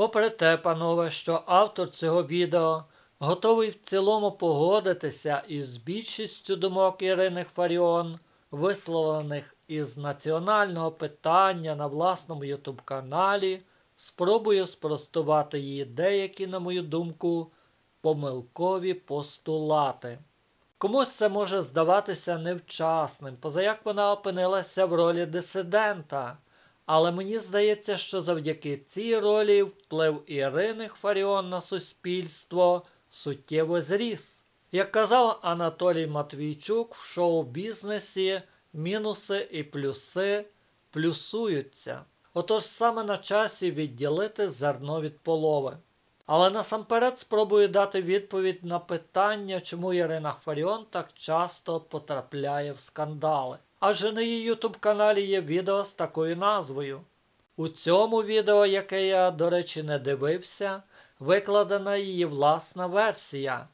Попри те, панове, що автор цього відео готовий в цілому погодитися із більшістю думок Ірини Фаріон, висловлених із національного питання на власному ютуб каналі, спробую спростувати її деякі, на мою думку, помилкові постулати. Комусь це може здаватися невчасним, позаяк вона опинилася в ролі дисидента. Але мені здається, що завдяки цій ролі вплив Ірини Фаріон на суспільство суттєво зріс. Як казав Анатолій Матвійчук, в шоу-бізнесі мінуси і плюси плюсуються. Отож саме на часі відділити зерно від полови. Але насамперед спробую дати відповідь на питання, чому Ірина Фаріон так часто потрапляє в скандали. Адже на її ютуб каналі є відео з такою назвою. У цьому відео, яке я, до речі, не дивився, викладена її власна версія,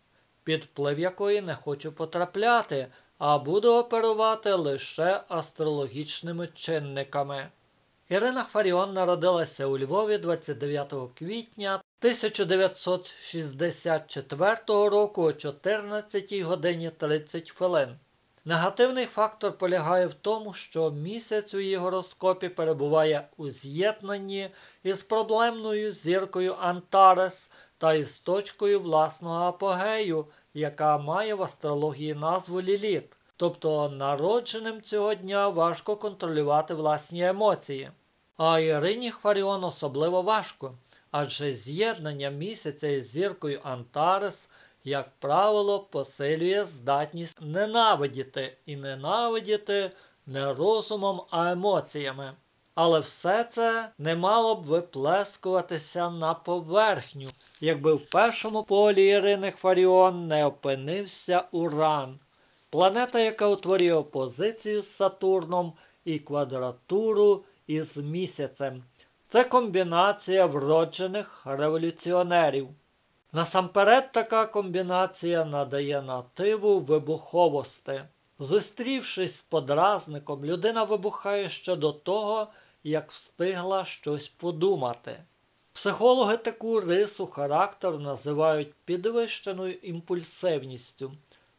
під вплив якої не хочу потрапляти, а буду оперувати лише астрологічними чинниками. Ірина Фаріон народилася у Львові 29 квітня 1964 року о 14 годині 30 хвилин. Негативний фактор полягає в тому, що місяць у її гороскопі перебуває у з'єднанні із проблемною зіркою Антарес та із точкою власного апогею, яка має в астрології назву Ліліт. Тобто народженим цього дня важко контролювати власні емоції. А Ірині Хваріон особливо важко, адже з'єднання місяця із зіркою Антарес як правило, посилює здатність ненавидіти і ненавидіти не розумом, а емоціями. Але все це не мало б виплескуватися на поверхню, якби в першому полі Ірини Хваріон не опинився Уран, планета, яка утворює опозицію з Сатурном і квадратуру із місяцем. Це комбінація вроджених революціонерів. Насамперед така комбінація надає нативу вибуховості. Зустрівшись з подразником, людина вибухає ще до того, як встигла щось подумати. Психологи таку рису характеру називають підвищеною імпульсивністю.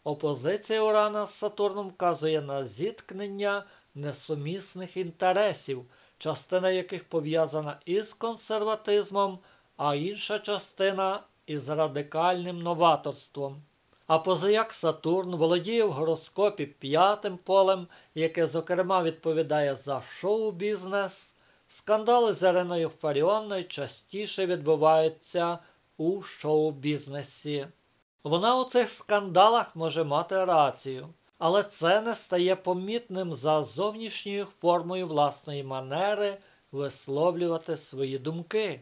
Опозиція Урана з Сатурном вказує на зіткнення несумісних інтересів, частина яких пов'язана із консерватизмом, а інша частина із радикальним новаторством. А позаяк Сатурн володіє в гороскопі п'ятим полем, яке, зокрема, відповідає за шоу-бізнес, скандали з Іриною Фаріон найчастіше відбуваються у шоу-бізнесі. Вона у цих скандалах може мати рацію, але це не стає помітним за зовнішньою формою власної манери висловлювати свої думки.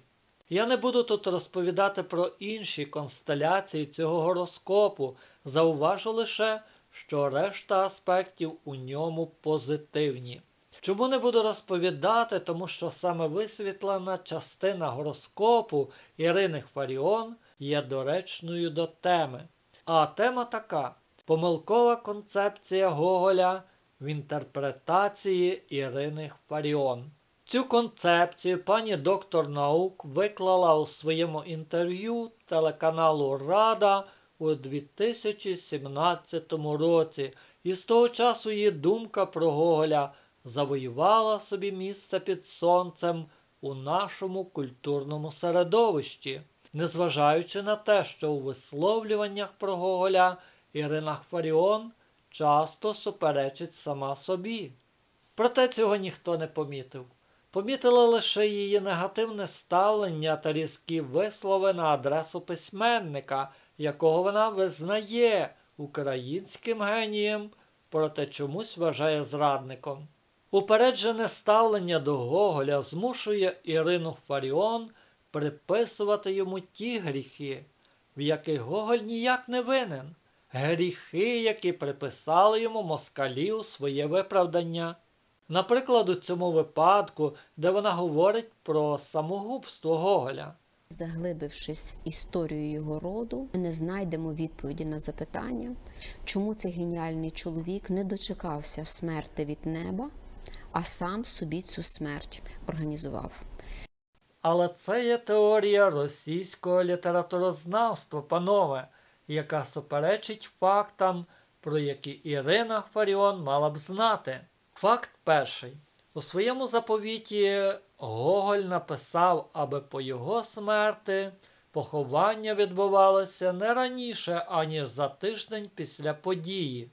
Я не буду тут розповідати про інші констеляції цього гороскопу, зауважу лише, що решта аспектів у ньому позитивні. Чому не буду розповідати, тому що саме висвітлена частина гороскопу Ірини Хваріон є доречною до теми. А тема така: помилкова концепція Гоголя в інтерпретації Ірини Хваріон. Цю концепцію пані доктор наук виклала у своєму інтерв'ю телеканалу Рада у 2017 році, і з того часу її думка про Гоголя завоювала собі місце під сонцем у нашому культурному середовищі, незважаючи на те, що у висловлюваннях про Гоголя Ірина Хваріон часто суперечить сама собі. Проте цього ніхто не помітив. Помітили лише її негативне ставлення та різкі вислови на адресу письменника, якого вона визнає українським генієм, проте чомусь вважає зрадником. Упереджене ставлення до Гоголя змушує Ірину Фаріон приписувати йому ті гріхи, в яких Гоголь ніяк не винен, гріхи, які приписали йому москалі у своє виправдання. Наприклад, у цьому випадку, де вона говорить про самогубство Гоголя. Заглибившись в історію його роду, ми не знайдемо відповіді на запитання, чому цей геніальний чоловік не дочекався смерти від неба, а сам собі цю смерть організував. Але це є теорія російського літературознавства, панове, яка суперечить фактам, про які Ірина Фаріон мала б знати. Факт перший. У своєму заповіті Гоголь написав, аби по його смерти поховання відбувалося не раніше, аніж за тиждень після події.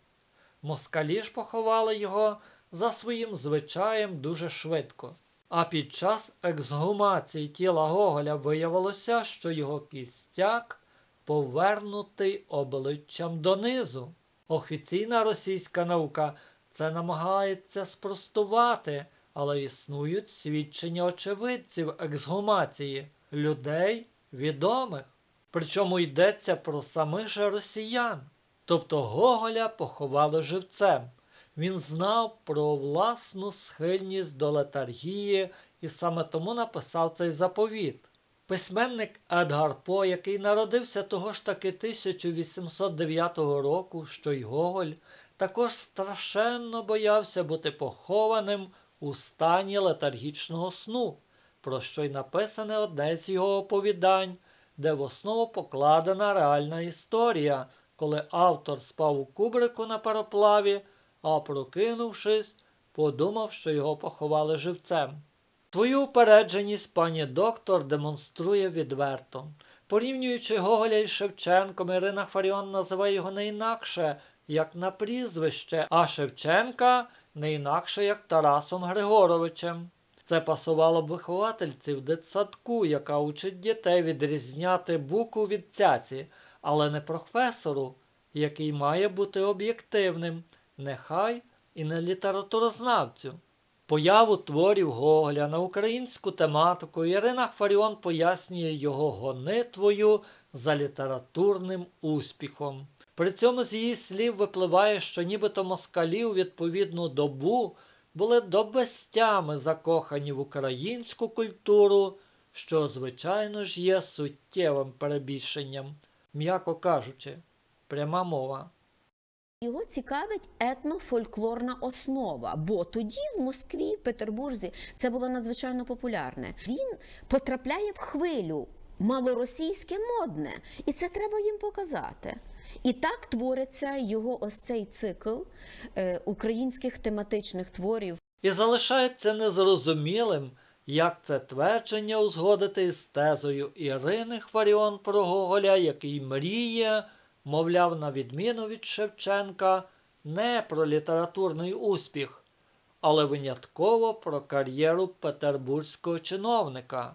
Москалі ж поховали його за своїм звичаєм дуже швидко. А під час ексгумації тіла Гоголя виявилося, що його кістяк повернутий обличчям донизу. Офіційна російська наука це намагається спростувати, але існують свідчення очевидців ексгумації людей відомих. Причому йдеться про самих же росіян. Тобто Гоголя поховали живцем. Він знав про власну схильність до летаргії і саме тому написав цей заповіт. Письменник Едгар По, який народився того ж таки 1809 року, що й Гоголь, також страшенно боявся бути похованим у стані летаргічного сну, про що й написане одне з його оповідань, де в основу покладена реальна історія, коли автор спав у кубрику на пароплаві, а прокинувшись, подумав, що його поховали живцем. Свою упередженість пані доктор демонструє відверто. Порівнюючи Гоголя із Шевченком, Ірина Фаріон називає його не інакше, як на прізвище, а Шевченка не інакше, як Тарасом Григоровичем. Це пасувало б виховательці в дитсадку, яка учить дітей відрізняти букву від цяці, але не професору, який має бути об'єктивним, нехай і не літературознавцю. Появу творів Гоголя на українську тематику Ірина Фаріон пояснює його гонитвою за літературним успіхом. При цьому з її слів випливає, що нібито москалі у відповідну добу були до закохані в українську культуру, що, звичайно ж, є суттєвим перебільшенням, м'яко кажучи, пряма мова. Його цікавить етнофольклорна основа, бо тоді в Москві, в Петербурзі, це було надзвичайно популярне. Він потрапляє в хвилю малоросійське модне, і це треба їм показати. І так твориться його ось цей цикл е, українських тематичних творів. І залишається незрозумілим, як це твердження узгодити із тезою Ірини Хваріон про Гоголя, який мріє, мовляв, на відміну від Шевченка, не про літературний успіх, але винятково про кар'єру петербурзького чиновника.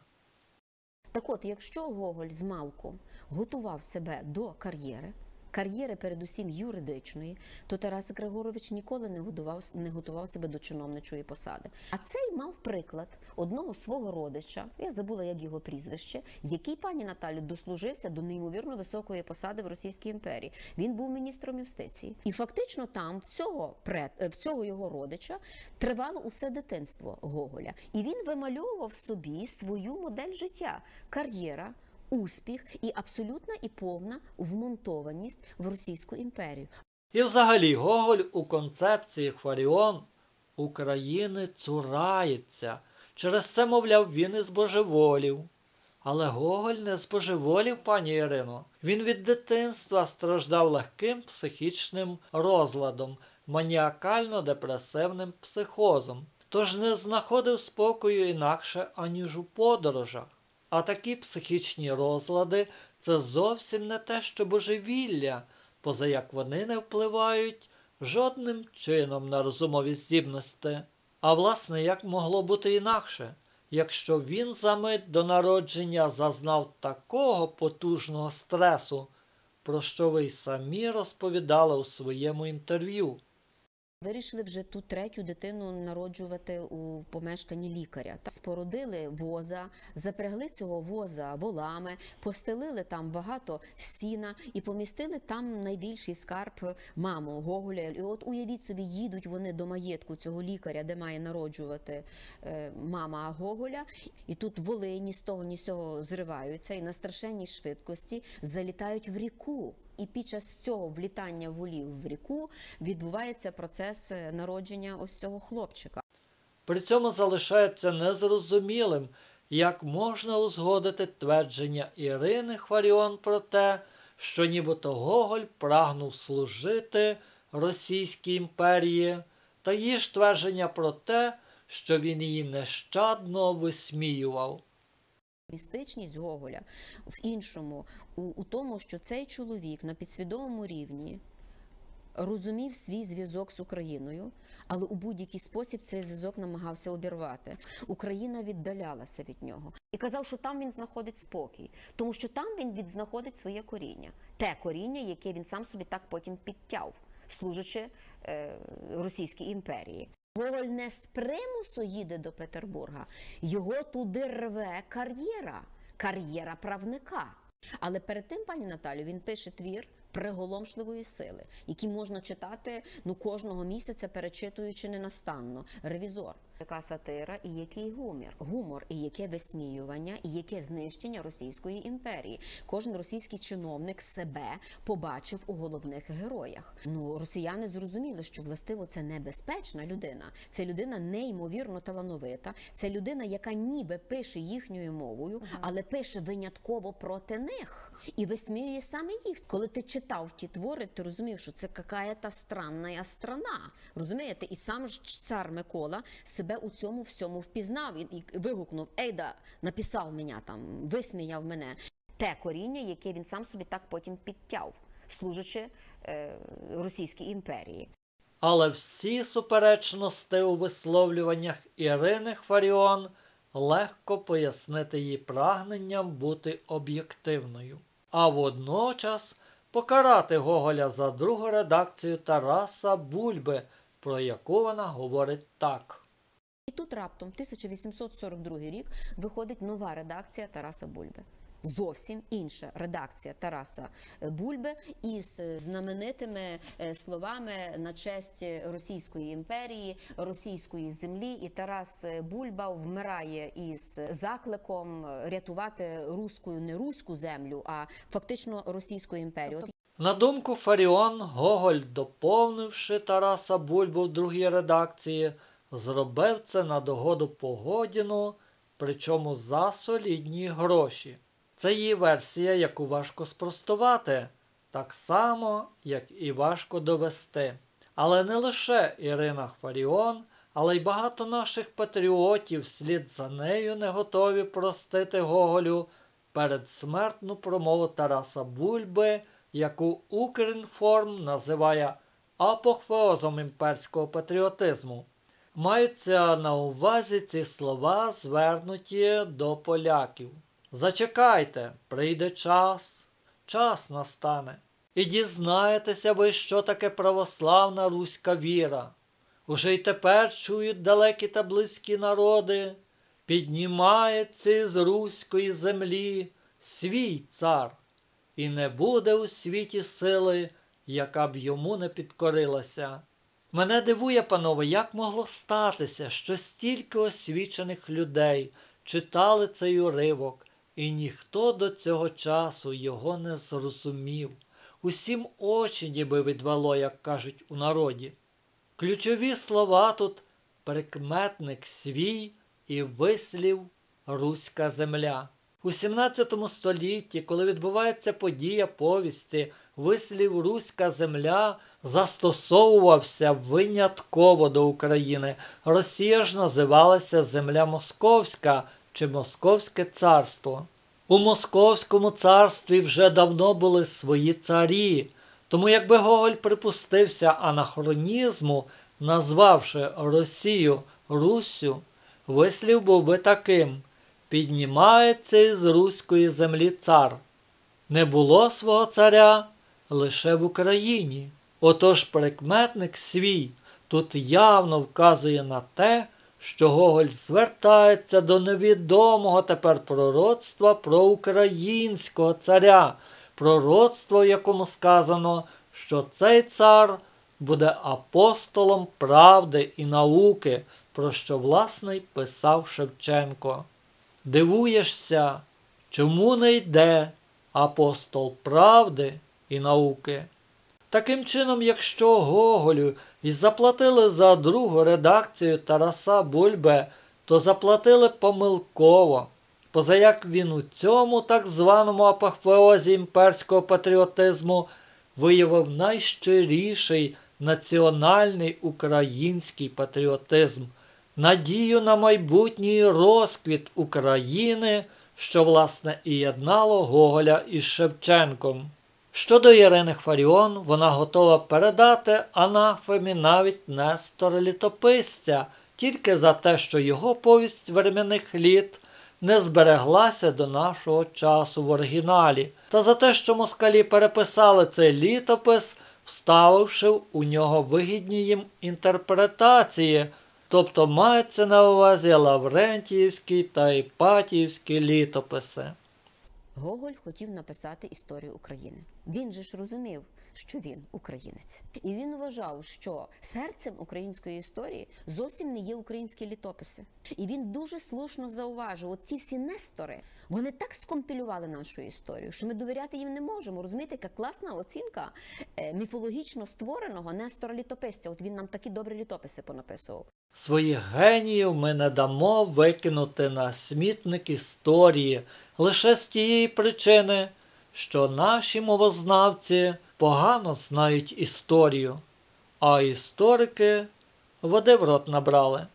Так от, якщо Гоголь з малку готував себе до кар'єри, кар'єри передусім юридичної, то Тарас Григорович ніколи не готував, не готував себе до чиновничої посади. А цей мав приклад одного свого родича, я забула як його прізвище, який пані Наталю дослужився до неймовірно високої посади в Російській імперії. Він був міністром юстиції, і фактично там в цього пред, в цього його родича тривало усе дитинство Гоголя, і він вимальовував собі свою модель життя, кар'єра. Успіх і абсолютна і повна вмонтованість в Російську імперію. І взагалі Гоголь у концепції Хваріон України цурається. Через це, мовляв, він і збожеволів. Але Гоголь не збожеволів, пані Ірино. Він від дитинства страждав легким психічним розладом, маніакально-депресивним психозом, тож не знаходив спокою інакше, аніж у подорожах. А такі психічні розлади це зовсім не те, що божевілля, поза як вони не впливають жодним чином на розумові здібності. А власне, як могло бути інакше, якщо він за мить до народження зазнав такого потужного стресу, про що ви й самі розповідали у своєму інтерв'ю? Вирішили вже ту третю дитину народжувати у помешканні лікаря. Спородили воза, запрягли цього воза волами, постелили там багато сіна і помістили там найбільший скарб маму Гоголя. І от уявіть собі, їдуть вони до маєтку цього лікаря, де має народжувати е, мама Гоголя. І тут воли ні з того, ні з цього зриваються і на страшенній швидкості залітають в ріку. І під час цього влітання волів в ріку відбувається процес е, народження ось цього хлопчика. При цьому залишається незрозумілим, як можна узгодити твердження Ірини Хваріон про те, що нібито Гоголь прагнув служити Російській імперії, та її ж твердження про те, що він її нещадно висміював. Містичність Гоголя в іншому, у, у тому, що цей чоловік на підсвідомому рівні розумів свій зв'язок з Україною, але у будь-який спосіб цей зв'язок намагався обірвати. Україна віддалялася від нього і казав, що там він знаходить спокій, тому що там він відзнаходить своє коріння, те коріння, яке він сам собі так потім підтяв, служачи е, Російській імперії. Гоголь не з примусу їде до Петербурга, його туди рве кар'єра, кар'єра правника. Але перед тим, пані Наталю, він пише твір приголомшливої сили, який можна читати ну кожного місяця, перечитуючи ненастанно. Ревізор. Яка сатира і який гумір, гумор, і яке висміювання, і яке знищення Російської імперії. Кожен російський чиновник себе побачив у головних героях. Ну росіяни зрозуміли, що властиво це небезпечна людина. Це людина неймовірно талановита. Це людина, яка ніби пише їхньою мовою, але пише винятково проти них і висміює саме їх. Коли ти читав ті твори, ти розумів, що це какая-то странна страна. Розумієте? І сам ж цар Микола себе у цьому всьому впізнав і вигукнув: Ейда, написав мене там, висміяв мене. Те коріння, яке він сам собі так потім підтяв, служачи е, Російській імперії. Але всі суперечності у висловлюваннях Ірини Хваріон легко пояснити її прагненням бути об'єктивною, а водночас покарати Гоголя за другу редакцію Тараса Бульби, про яку вона говорить так. І тут раптом 1842 рік виходить нова редакція Тараса Бульби. Зовсім інша редакція Тараса Бульби із знаменитими е, словами на честь Російської імперії, російської землі. І Тарас Бульба вмирає із закликом рятувати руську не руську землю, а фактично російську імперію. На думку Фаріон, Гоголь, доповнивши Тараса Бульбу в другій редакції, зробив це на догоду Погодіну, причому за солідні гроші. Це її версія, яку важко спростувати, так само, як і важко довести. Але не лише Ірина Фаріон, але й багато наших патріотів слід за нею не готові простити Гоголю передсмертну промову Тараса Бульби, яку Укрінформ називає апохвеозом імперського патріотизму. Маються на увазі ці слова, звернуті до поляків. Зачекайте, прийде час, час настане. І дізнаєтеся ви, що таке православна руська віра. Уже й тепер чують далекі та близькі народи, піднімається із руської землі свій цар, і не буде у світі сили, яка б йому не підкорилася. Мене дивує, панове, як могло статися, що стільки освічених людей читали цей уривок, і ніхто до цього часу його не зрозумів. Усім очі ніби відвело, як кажуть у народі. Ключові слова тут прикметник свій і вислів Руська земля. У 17 столітті, коли відбувається подія повісті, вислів Руська земля застосовувався винятково до України. Росія ж називалася Земля Московська чи Московське царство. У Московському царстві вже давно були свої царі, тому якби Гоголь припустився анахронізму, назвавши Росію Руссю, вислів був би таким піднімається із руської землі цар. Не було свого царя лише в Україні. Отож прикметник свій тут явно вказує на те, що Гоголь звертається до невідомого тепер пророцтва про українського царя, пророцтво, в якому сказано, що цей цар буде апостолом правди і науки, про що власне й писав Шевченко. Дивуєшся, чому не йде апостол правди і науки? Таким чином, якщо Гоголю і заплатили за другу редакцію Тараса Бульбе, то заплатили помилково. позаяк він у цьому так званому апофеозі імперського патріотизму виявив найщиріший національний український патріотизм, надію на майбутній розквіт України, що власне і єднало Гоголя із Шевченком. Щодо Ірини Фаріон, вона готова передати анафемі навіть Нестора Літописця тільки за те, що його повість временних літ не збереглася до нашого часу в оригіналі, та за те, що москалі переписали цей літопис, вставивши у нього вигідні їм інтерпретації, тобто мається на увазі Лаврентіївський та Іпатіївські літописи. Гоголь хотів написати історію України. Він же ж розумів, що він українець, і він вважав, що серцем української історії зовсім не є українські літописи. І він дуже слушно зауважив: ці всі нестори вони так скомпілювали нашу історію, що ми довіряти їм не можемо. Розумієте, яка класна оцінка е, міфологічно створеного Нестора літописця. От він нам такі добрі літописи понаписував. Своїх геніїв ми не дамо викинути на смітник історії лише з тієї причини, що наші мовознавці погано знають історію, а історики води в рот набрали.